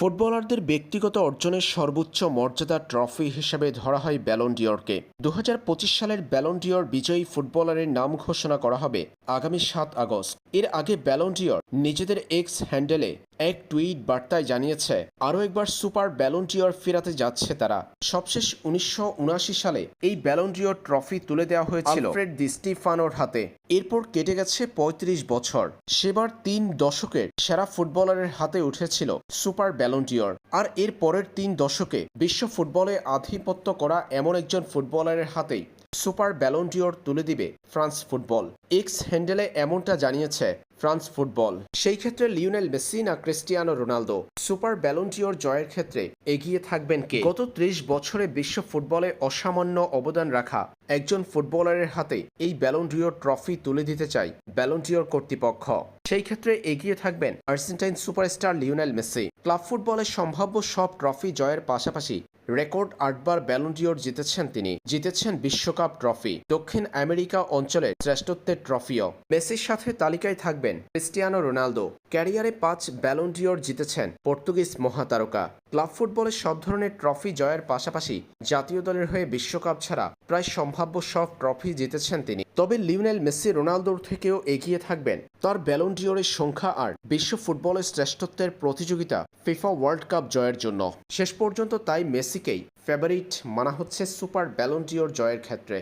ফুটবলারদের ব্যক্তিগত অর্জনের সর্বোচ্চ মর্যাদা ট্রফি হিসেবে ধরা হয় ব্যালন ডিওরকে দু সালের ব্যালন ডিওর বিজয়ী ফুটবলারের নাম ঘোষণা করা হবে আগামী সাত আগস্ট। এর আগে ব্যালন ডিওর নিজেদের এক্স হ্যান্ডেলে এক টুইট বার্তায় জানিয়েছে আরও একবার সুপার ব্যালন ডিওর ফেরাতে যাচ্ছে তারা। সবশেষ উনিশশো সালে এই ব্যালন ডিওর ট্রফি তুলে দেওয়া হয়েছিল আলফ্রেড দি স্টিফানোর হাতে। এরপর কেটে গেছে ৩৫ বছর। সেবার তিন দশকের সেরা ফুটবলারের হাতে উঠেছিল সুপার ব্যালন ডিওর আর এর পরের তিন দশকে বিশ্ব ফুটবলে আধিপত্য করা এমন একজন ফুটবলারের হাতেই সুপার ব্যালন ডিওর তুলে দিবে ফ্রান্স ফুটবল। এক্স হ্যান্ডেলে এমনটা জানিয়েছে ফ্রান্স ফুটবল। সেই ক্ষেত্রে লিওনেল মেসি না Cristiano Ronaldo? Super Ballon d'Or জয়ের ক্ষেত্রে এগিয়ে থাকবেন কে? গত ত্রিশ বছরে বিশ্ব ফুটবলে অসামান্য অবদান রাখা একজন ফুটবলারের হাতে এই ব্যালন্টিওর ট্রফি তুলে দিতে চাই ব্যালন্টিওর কর্তৃপক্ষ। সেই ক্ষেত্রে এগিয়ে থাকবেন Argentine superstar Lionel Messi. Club ফুটবলের সম্ভাব্য সব ট্রফি জয়ের পাশাপাশি রেকর্ড আটবার ব্যালন্টিওর জিতেছেন তিনি। জিতেছেন বিশ্বকাপ ট্রফি। দক্ষিণ আমেরিকা অঞ্চলের শ্রেষ্ঠত্বের ট্রফিও। মেসির সাথে তালিকায় থাকবেন ক্রিস্টিয়ানো রোনালদো। ক্যারিয়ারে পাঁচ ব্যালন্টিওর জিতেছেন পর্তুগিজ মহাতারকা। ক্লাব ফুটবলের সব ধরনের ট্রফি জয়ের পাশাপাশি জাতীয় দলের হয়ে বিশ্বকাপ ছাড়া প্রায় সম্ভাব্য সব ট্রফি জিতেছেন তিনি। তবে লিওনেল মেসি রোনালদোর থেকেও এগিয়ে থাকবেন। তার ব্যালন্টিওরের সংখ্যা আর বিশ্ব ফুটবলের শ্রেষ্ঠত্বের প্রতিযোগিতা ফিফা ওয়ার্ল্ড কাপ জয়ের জন্য। শেষ পর্যন্ত তাই মেসিকেই ফেভারিট মানা হচ্ছে সুপার ব্যালন্টিওর জয়ের ক্ষেত্রে।